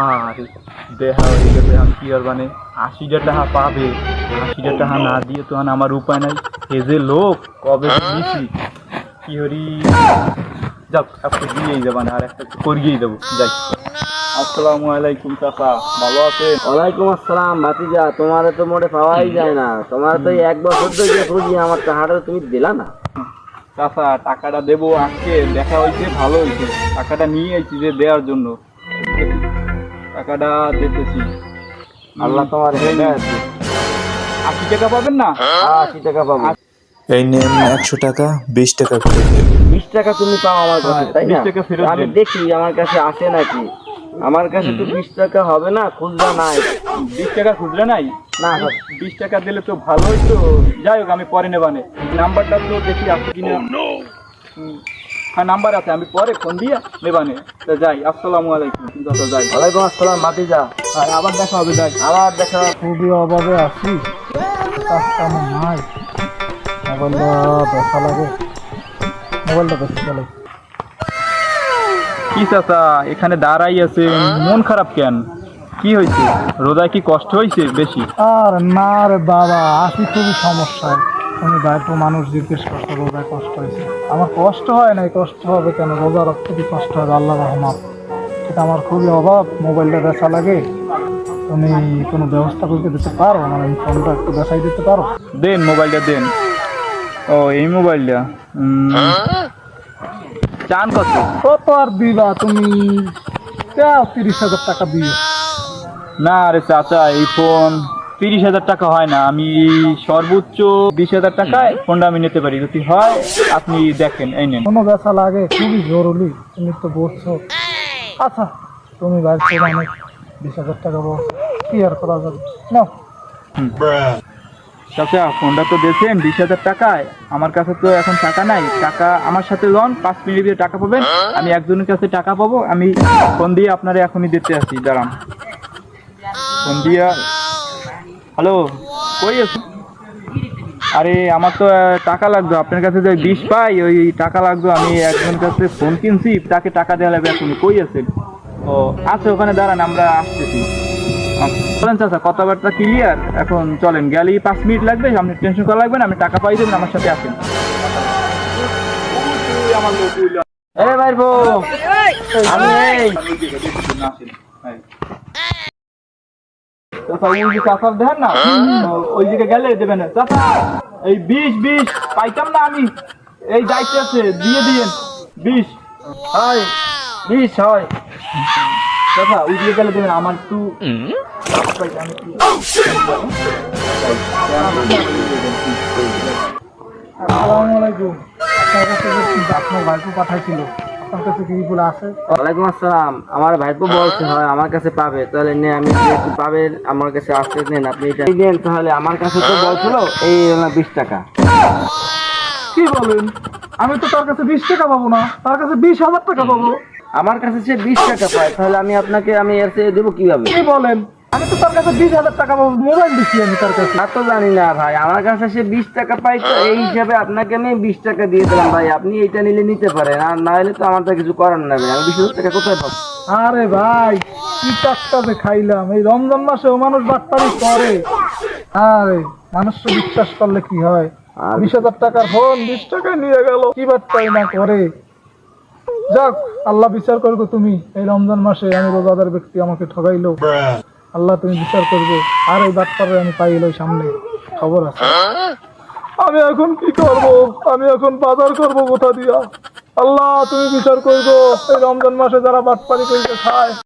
আর দেখা হয়ে গেছে আমি কি আর মানে আশিটা টাকা পাবে। আশিটা টাকা না দিয়ে তো আমার উপায় নাই। এ যে লোক কবে দিয়েছি কি হরি? যাক একটা দিয়েই যাবেন আর একটা করিয়েই দেবো। যাই। আসসালামু আলাইকুম চাচা। ভালো আছে ওয়ালাইকুম আসসালাম ভাতিজা। তোমার তো মোটে পাওয়াই যায় না। তোমার তো এক বছর ধরে খুঁজি আমার টাকাটা তুমি দিলা না। চাচা টাকাটা দেবো আজকে দেখা হয়েছে ভালো হয়েছে। টাকাটা নিয়ে এসেছি যে দেওয়ার জন্য। টাকাটা দিতেছি। আল্লাহ তোমার হেদায়েত। আশি টাকা পাবেন না? আশি টাকা পাবো? এই নেন একশো টাকা বিশ টাকা ফেরত বিশ টাকা তুমি পাও আমার কাছে হ্যাঁ, তাই না? টাকা ফেরত আমি দেখি আমার কাছে আসে নাকি। আমার কাছে তো বিশ টাকা হবে না খুচরা নাই। বিশ টাকা খুচরা নাই? না বিশ টাকা দিলে তো ভালোই তো। যাই হোক আমি পরে নেবানে। নাম্বারটা তো দেখি আছে কিনা। হ্যাঁ নাম্বার আছে আমি পরে ফোন দিয়ে নেবানে তা যাই আসসালামু আলাইকুম। যত যাই। ওয়ালাইকুম আসসালাম ভাতিজা। আর আবার দেখা হবে যাই। আবার দেখা খুবই অভাবে আছি। নাই। মোবাইলটা লাগে। মোবাইলটা বেশি চলে কি চাচা এখানে দাঁড়াই আছে মন খারাপ কেন? কি হয়েছে? রোজায় কি কষ্ট হয়েছে বেশি? আর না রে বাবা আসি খুবই সমস্যায়। তুমি দায়িত্ব মানুষ জিজ্ঞেস করছ রোজায় কষ্ট হয়েছে। আমার কষ্ট হয় নাই কষ্ট হবে কেন? রোজা খুবই কষ্ট হবে? আল্লাহ রহমান এটা আমার খুবই অভাব মোবাইলটা বেচা লাগে। তুমি কোনো ব্যবস্থা করতে দিতে পারো? মানে এই ফোনটা একটু বেচাই দিতে পারো? দেন মোবাইলটা দেন। ও এই মোবাইলটা? চান কত? কত আর দিবা? তুমি তিরিশ হাজার টাকা দিয়ে না আরে চাচা এই ফোন তিরিশ হাজার টাকা হয় না। আমি সর্বোচ্চ বিশ হাজার টাকায় ফোনটা আমি নিতে পারি। যদি হয় আপনি দেখেন এই নেন। কোনো ব্যথা লাগে? খুবই জরুরি। তুমি তো বলছো। আচ্ছা তুমি বাড়িতে অনেক বিশ হাজার টাকা বলছো কি আর করা যাবে? না চাচা ফোনটা তো দিয়েছেন বিশ হাজার টাকায়। আমার কাছে তো এখন টাকা নাই। টাকা আমার সাথে লন পাঁচ মিনিট দিয়ে টাকা পাবেন। আমি একজনের কাছে টাকা পাবো। আমি ফোন দিয়ে আপনারা এখনই দিতে আসি। দাঁড়ান। ফোন দিয়া হ্যালো কই আছো আরে আমার তো টাকা লাগতো আপনার কাছে যে বিষ পাই ওই টাকা লাগতো আমি একজনের কাছে ফোন কিনছি তাকে টাকা দেওয়া লাগবে এখন কই আছেন ও আছে ওখানে দাঁড়ান আমরা আসতেছি আচ্ছা, চলেন চাচা কথাবার্তা ক্লিয়ার এখন চলেন গেলেই পাঁচ মিনিট লাগবে আপনি টেনশন করা লাগবে না আমি টাকা পাই দেবেন আমার সাথে আসেন এ ভাই বউ আমি এই চাচা ওই যে চাচার দেখেন না ও- ওই দিকে গেলে দেবেন। চাচা এই বিষ বিষ পাইতাম না আমি। এই দায়িত্ব আছে দিয়ে দিয়েন। বিষ হয় বিশ হয়। চাচা ওই দিকে গেলে দেবেন আমার একটু আসসালামু আলাইকুম। আপনার কাছে আপনার ভাইপো পাঠাইছিল। আপনার কাছে কি বলে আছে? ওয়ালাইকুম আসসালাম। আমার ভাইপো বলছে হয় আমার কাছে পাবে। তাহলে নে আমি যেহেতু পাবে আমার কাছে আসতে নেন আপনি এটা নেন। তাহলে আমার কাছে তো বলছিল এই বিশ টাকা। কি বলেন? আমি তো তার কাছে বিশ টাকা পাবো না তার কাছে বিশ হাজার টাকা পাবো। আমার কাছে সে বিশ টাকা পায়। তাহলে আমি আপনাকে আমি এর দেবো কীভাবে? কি বলেন? আমি তো তার কাছে বিশ হাজার টাকা মোবাইল দিচ্ছি আমি তার কাছে। তা তো জানি না ভাই আমার কাছে সে বিশ টাকা পাই তো এই হিসাবে আপনাকে আমি বিশ টাকা দিয়ে দিলাম ভাই আপনি এইটা নিলে নিতে পারেন আর না হলে তো আমার তো কিছু করার নেই আমি বিশ হাজার টাকা কোথায় পাবো? আরে ভাই কি খাইলাম এই রমজান মাসেও মানুষ বাটপারি করে। আরে মানুষ তো বিশ্বাস করলে কি হয়? বিশ হাজার টাকার ফোন বিশ টাকা নিয়ে গেল কি বাটপারি না করে? যাক আল্লাহ বিচার করব তুমি এই রমজান মাসে আমি রোজাদার ব্যক্তি আমাকে ঠগাইলো আল্লাহ তুমি বিচার করবে। আর এই বাটপারে আমি পাই এলো সামনে। খবর আছে। আমি এখন কি করব? আমি এখন বাজার করব কোথা দিয়া? আল্লাহ তুমি বিচার করব। এই রমজান মাসে যারা বাটপারি করিতে খায়